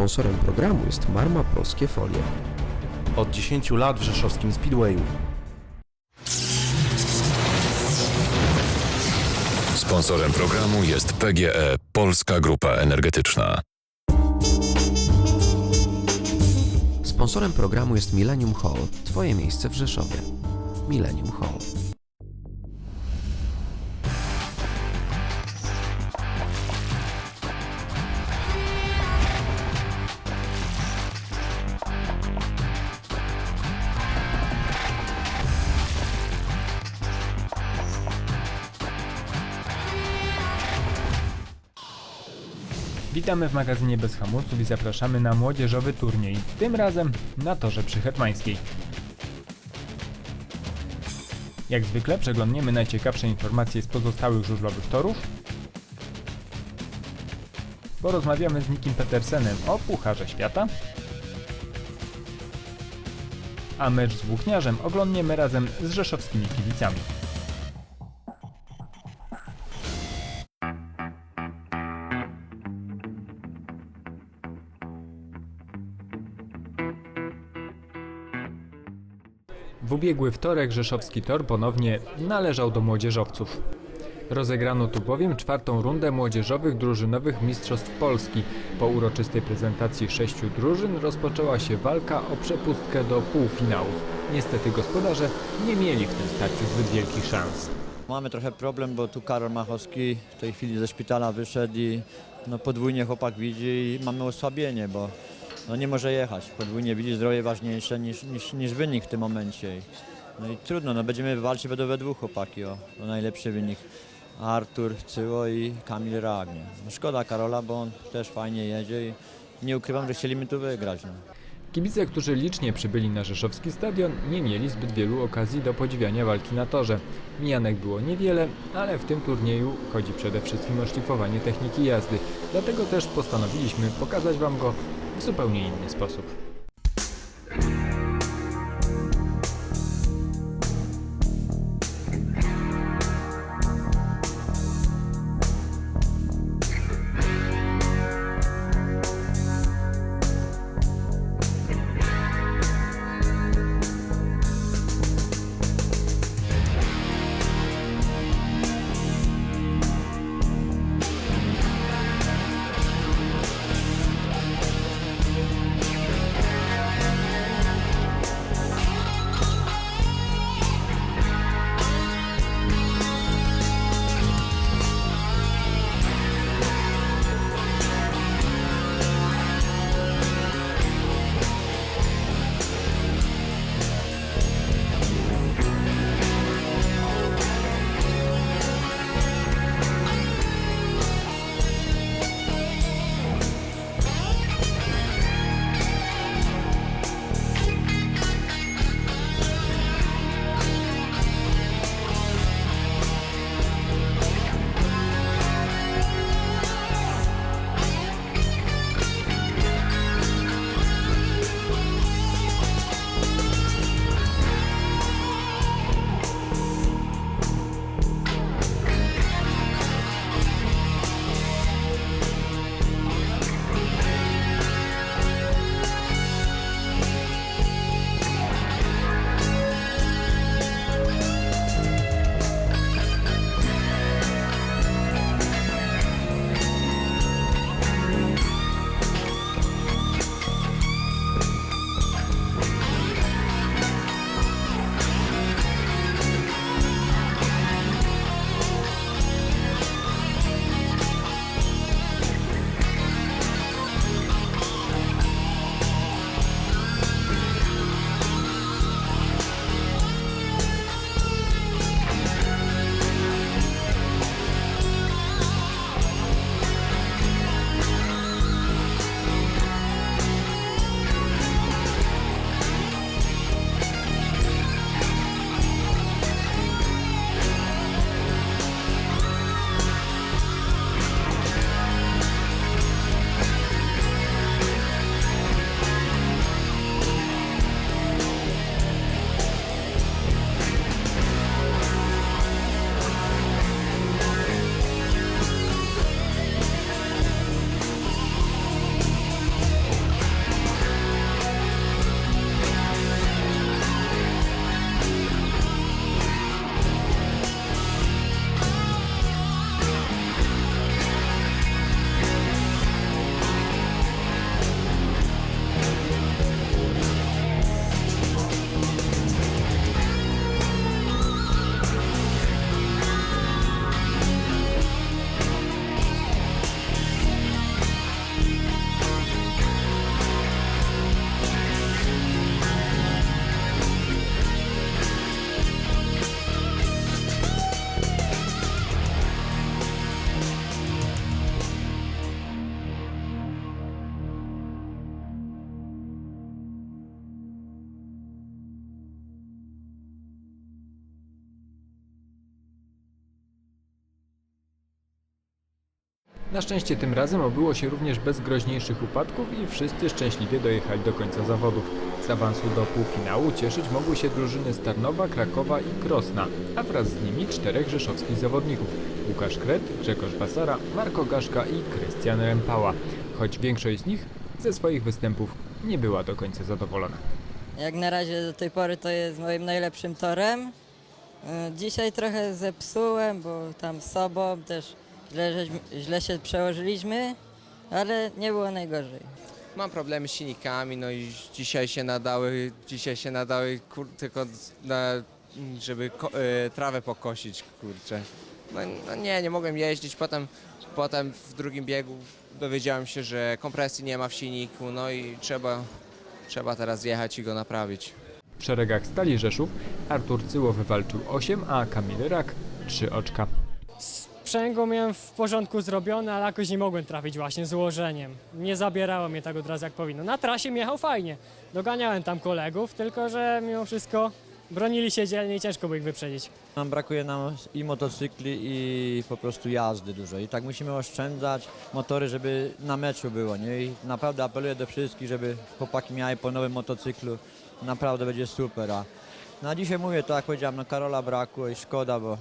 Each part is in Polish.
Sponsorem programu jest Marma Polskie Folie. Od 10 lat w rzeszowskim Speedwayu. Sponsorem programu jest PGE Polska Grupa Energetyczna. Sponsorem programu jest Millennium Hall, Twoje miejsce w Rzeszowie. Millennium Hall. Witamy w magazynie Bez Hamulców i zapraszamy na młodzieżowy turniej, tym razem na torze przy Hetmańskiej. Jak zwykle przeglądniemy najciekawsze informacje z pozostałych żużlowych torów. Porozmawiamy z Nikim Petersenem o Pucharze Świata. A mecz z Włókniarzem oglądniemy razem z rzeszowskimi kibicami. Ubiegły wtorek rzeszowski tor ponownie należał do młodzieżowców. Rozegrano tu bowiem czwartą rundę młodzieżowych drużynowych Mistrzostw Polski. Po uroczystej prezentacji sześciu drużyn rozpoczęła się walka o przepustkę do półfinałów. Niestety gospodarze nie mieli w tym starciu zbyt wielkich szans. Mamy trochę problem, bo tu Karol Machowski w tej chwili ze szpitala wyszedł i no, podwójnie chłopak widzi i mamy osłabienie, bo no, nie może jechać. Podwójnie widzi zdrowie ważniejsze niż, niż, niż wynik w tym momencie. No i trudno, no, będziemy walczyć będą we dwóch chłopaki o, o najlepszy wynik. Artur Cyło i Kamil Ragnie. No, szkoda Karola, bo on też fajnie jedzie i nie ukrywam, że chcieliśmy tu wygrać. No. Kibice, którzy licznie przybyli na rzeszowski stadion, nie mieli zbyt wielu okazji do podziwiania walki na torze. Mijanek było niewiele, ale w tym turnieju chodzi przede wszystkim o szlifowanie techniki jazdy. Dlatego też postanowiliśmy pokazać Wam go w zupełnie inny sposób. Na szczęście tym razem obyło się również bez groźniejszych upadków i wszyscy szczęśliwie dojechali do końca zawodów. Z awansu do półfinału cieszyć mogły się drużyny z Tarnowa, Krakowa i Krosna, a wraz z nimi czterech rzeszowskich zawodników. Łukasz Kret, Grzegorz Basara, Marko Gaszka i Krystian Rempała. Choć większość z nich ze swoich występów nie była do końca zadowolona. Jak na razie do tej pory to jest moim najlepszym torem. Y, Dzisiaj trochę zepsułem, bo tam sobą też źle, żeśmy- źle się przełożyliśmy, ale nie było najgorzej. Mam problemy z silnikami, no i dzisiaj się nadały, dzisiaj się nadały kur, tylko na, żeby ko, e, trawę pokosić, kurczę. No, no nie, nie mogłem jeździć, potem, potem w drugim biegu dowiedziałem się, że kompresji nie ma w silniku, no i trzeba, trzeba teraz jechać i go naprawić. W szeregach Stali Rzeszów Artur Cyło wywalczył 8, a Kamil Rak 3 oczka. Sprzęgło miałem w porządku zrobione, ale jakoś nie mogłem trafić właśnie z ułożeniem. Nie zabierało mnie tak od razu jak powinno. Na trasie jechał fajnie. Doganiałem tam kolegów, tylko że mimo wszystko bronili się dzielnie i ciężko było ich wyprzedzić. Nam brakuje nam i motocykli i po prostu jazdy dużo. I tak musimy oszczędzać motory, żeby na meczu było. Nie? I naprawdę apeluję do wszystkich, żeby chłopaki miały po nowym motocyklu. Naprawdę będzie super. A na dzisiaj mówię, tak jak powiedziałem, no Karola brakło i szkoda, bo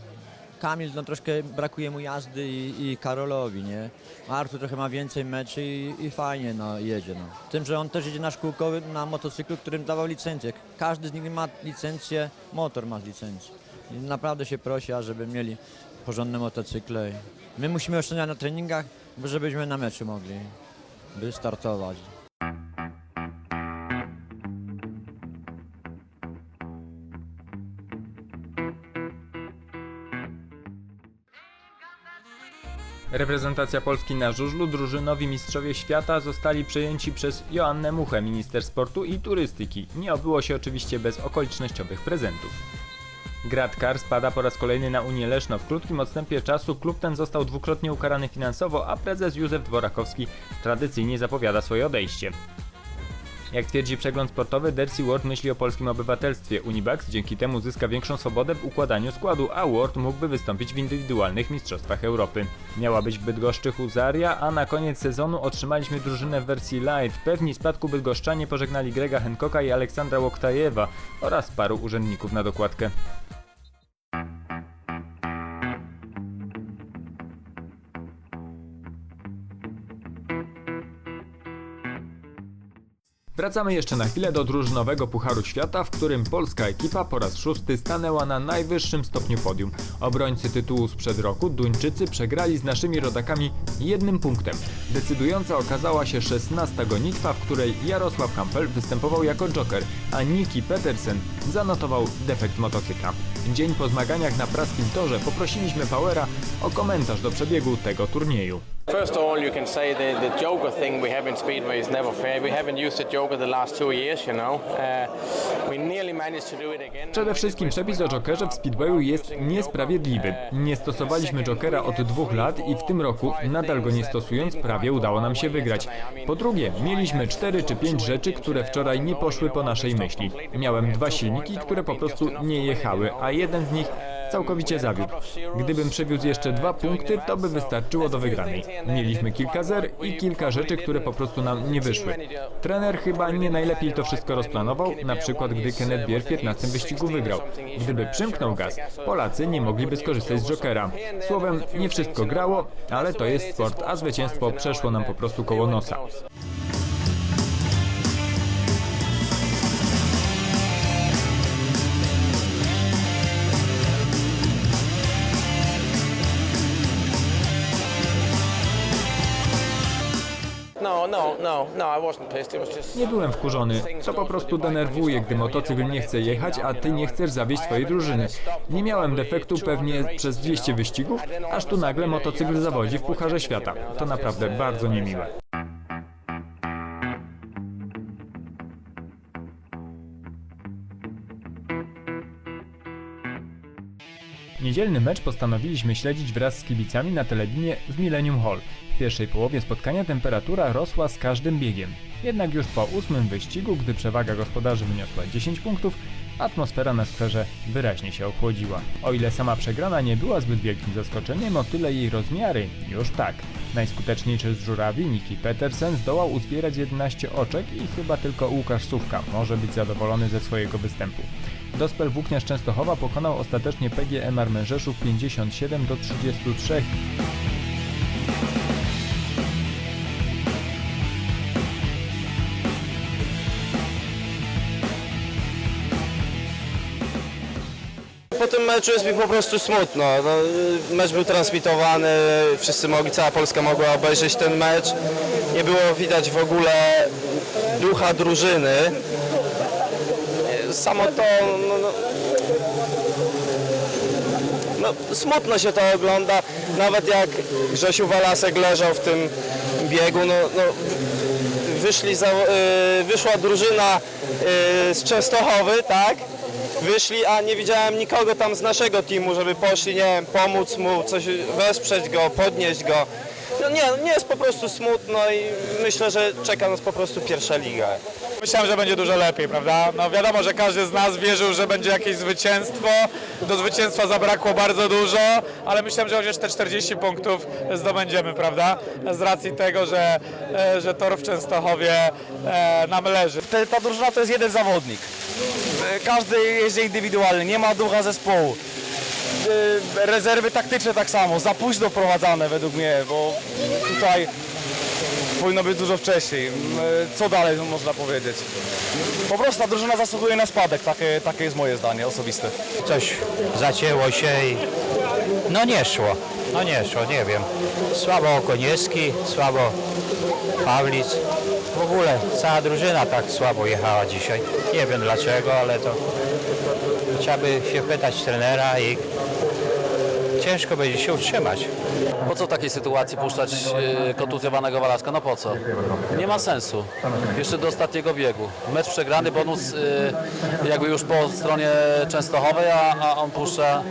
Kamil no troszkę brakuje mu jazdy i, i Karolowi, nie? Artur trochę ma więcej meczy i, i fajnie no, jedzie. No. Tym, że on też jedzie na szkółkowy, na motocyklu, którym dawał licencję. Każdy z nich ma licencję, motor ma licencję. I naprawdę się prosi, żeby mieli porządne motocykle. My musimy oszczędzać na treningach, żebyśmy na meczu mogli wystartować. Reprezentacja Polski na żużlu drużynowi mistrzowie świata zostali przejęci przez Joannę Muchę, minister sportu i turystyki. Nie obyło się oczywiście bez okolicznościowych prezentów. Gradkar spada po raz kolejny na Unię Leszno. W krótkim odstępie czasu klub ten został dwukrotnie ukarany finansowo, a prezes Józef Dworakowski tradycyjnie zapowiada swoje odejście. Jak twierdzi przegląd sportowy, Dercy Ward myśli o polskim obywatelstwie. Unibax dzięki temu zyska większą swobodę w układaniu składu, a Ward mógłby wystąpić w indywidualnych mistrzostwach Europy. Miała być w Bydgoszczy Huzaria, a na koniec sezonu otrzymaliśmy drużynę w wersji light. Pewni spadku bydgoszczanie pożegnali Grega Hancocka i Aleksandra Łoktajewa oraz paru urzędników na dokładkę. Wracamy jeszcze na chwilę do drużynowego Pucharu Świata, w którym polska ekipa po raz szósty stanęła na najwyższym stopniu podium. Obrońcy tytułu sprzed roku, Duńczycy, przegrali z naszymi rodakami jednym punktem. Decydująca okazała się 16 gonitwa, w której Jarosław Kampel występował jako joker, a Niki Petersen zanotował defekt motocykla. Dzień po zmaganiach na praskim torze poprosiliśmy Powera o komentarz do przebiegu tego turnieju. First of all, you can say the, the Joker thing we have in Speedway is never fair. We haven't used the Joker the last two years, you know. Uh, we nearly managed to do it again. Przede wszystkim przepis o Jokerze w Speedwayu jest niesprawiedliwy. Nie stosowaliśmy Jokera od dwóch lat i w tym roku, nadal go nie stosując, prawie udało nam się wygrać. Po drugie, mieliśmy cztery czy pięć rzeczy, które wczoraj nie poszły po naszej myśli. Miałem dwa silniki, które po prostu nie jechały, a jeden z nich całkowicie zawiódł. Gdybym przewiózł jeszcze dwa punkty, to by wystarczyło do wygranej. Mieliśmy kilka zer i kilka rzeczy, które po prostu nam nie wyszły. Trener chyba nie najlepiej to wszystko rozplanował, na przykład gdy Kenneth Bier w 15 wyścigu wygrał. Gdyby przymknął gaz, Polacy nie mogliby skorzystać z Jokera. Słowem, nie wszystko grało, ale to jest sport, a zwycięstwo przeszło nam po prostu koło nosa. Nie byłem wkurzony, to po prostu denerwuje, gdy motocykl nie chce jechać, a ty nie chcesz zawieźć swojej drużyny. Nie miałem defektu pewnie przez 200 wyścigów, aż tu nagle motocykl zawodzi w Pucharze Świata. To naprawdę bardzo niemiłe. Niedzielny mecz postanowiliśmy śledzić wraz z kibicami na telebinie w Millennium Hall. Pierwszej połowie spotkania temperatura rosła z każdym biegiem. Jednak już po ósmym wyścigu, gdy przewaga gospodarzy wyniosła 10 punktów, atmosfera na skwerze wyraźnie się ochłodziła. O ile sama przegrana nie była zbyt wielkim zaskoczeniem, o tyle jej rozmiary już tak. Najskuteczniejszy z żurawi, Niki Petersen, zdołał uzbierać 11 oczek i chyba tylko Łukasz Sówka może być zadowolony ze swojego występu. Dospel Włókniarz Częstochowa pokonał ostatecznie PGE Marmę Rzeszów 57 do 33. meczu jest mi po prostu smutno. No, mecz był transmitowany, wszyscy mogli, cała Polska mogła obejrzeć ten mecz. Nie było widać w ogóle ducha drużyny. Samo to, no, no, no, smutno się to ogląda. Nawet jak Grzesiu Walasek leżał w tym biegu, no, no, wyszli za, y, wyszła drużyna y, z Częstochowy, tak? Wyszli, a nie widziałem nikogo tam z naszego teamu, żeby poszli, nie wiem, pomóc mu, coś wesprzeć go, podnieść go. No nie, nie jest po prostu smutno i myślę, że czeka nas po prostu pierwsza liga. Myślałem, że będzie dużo lepiej, prawda? No wiadomo, że każdy z nas wierzył, że będzie jakieś zwycięstwo. Do zwycięstwa zabrakło bardzo dużo, ale myślałem, że chociaż te 40 punktów zdobędziemy, prawda? Z racji tego, że, e, że tor w Częstochowie e, nam leży. Ta, ta drużyna to jest jeden zawodnik. Każdy jeździ indywidualnie, nie ma ducha zespołu. E, Rezerwy taktyczne tak samo, za późno wprowadzane według mnie, bo tutaj powinno być dużo wcześniej. E, Co dalej można powiedzieć? Po prostu ta drużyna zasługuje na spadek, takie, takie jest moje zdanie osobiste. coś zacięło się i no nie szło, no nie szło, nie wiem. Słabo Okoniewski, słabo Pawlic. W ogóle cała drużyna tak słabo jechała dzisiaj. Nie wiem dlaczego, ale to trzeba by się pytać trenera i ciężko będzie się utrzymać. Po co w takiej sytuacji puszczać e, kontuzjowanego Walaska? No po co? Nie ma sensu. Jeszcze do ostatniego biegu. Mecz przegrany, bonus e, jakby już po stronie Częstochowej, a, a on puszcza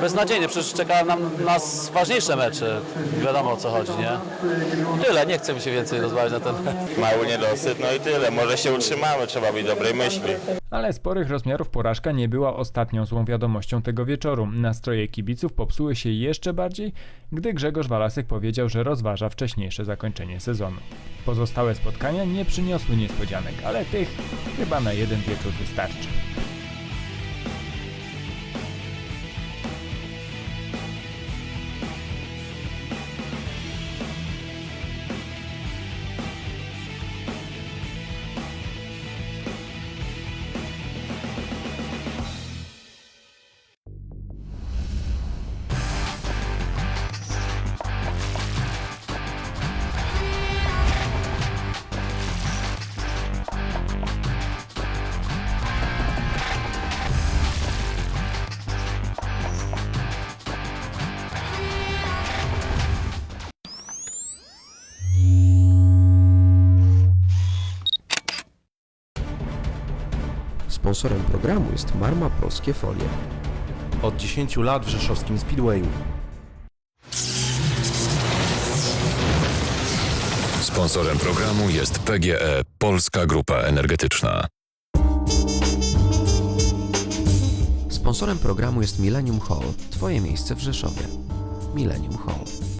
beznadziejnie. Przecież czeka nam nas ważniejsze mecze. Wiadomo o co chodzi, nie? Tyle, nie chcę mi się więcej rozmawiać na ten Mały niedosyt, no i tyle. Może się utrzymamy, trzeba mieć dobrej myśli. Ale sporych rozmiarów porażka nie była ostatnią złą wiadomością tego wieczoru. Nastroje kibiców popsuły się jeszcze bardziej, gdy Grzegorz Walasek powiedział, że rozważa wcześniejsze zakończenie sezonu. Pozostałe spotkania nie przyniosły niespodzianek, ale tych chyba na jeden wieczór wystarczy. Sponsorem programu jest Marma Polskie Folie. Od 10 lat w rzeszowskim Speedwayu. Sponsorem programu jest PGE Polska Grupa Energetyczna. Sponsorem programu jest Millennium Hall, Twoje miejsce w Rzeszowie. Millennium Hall.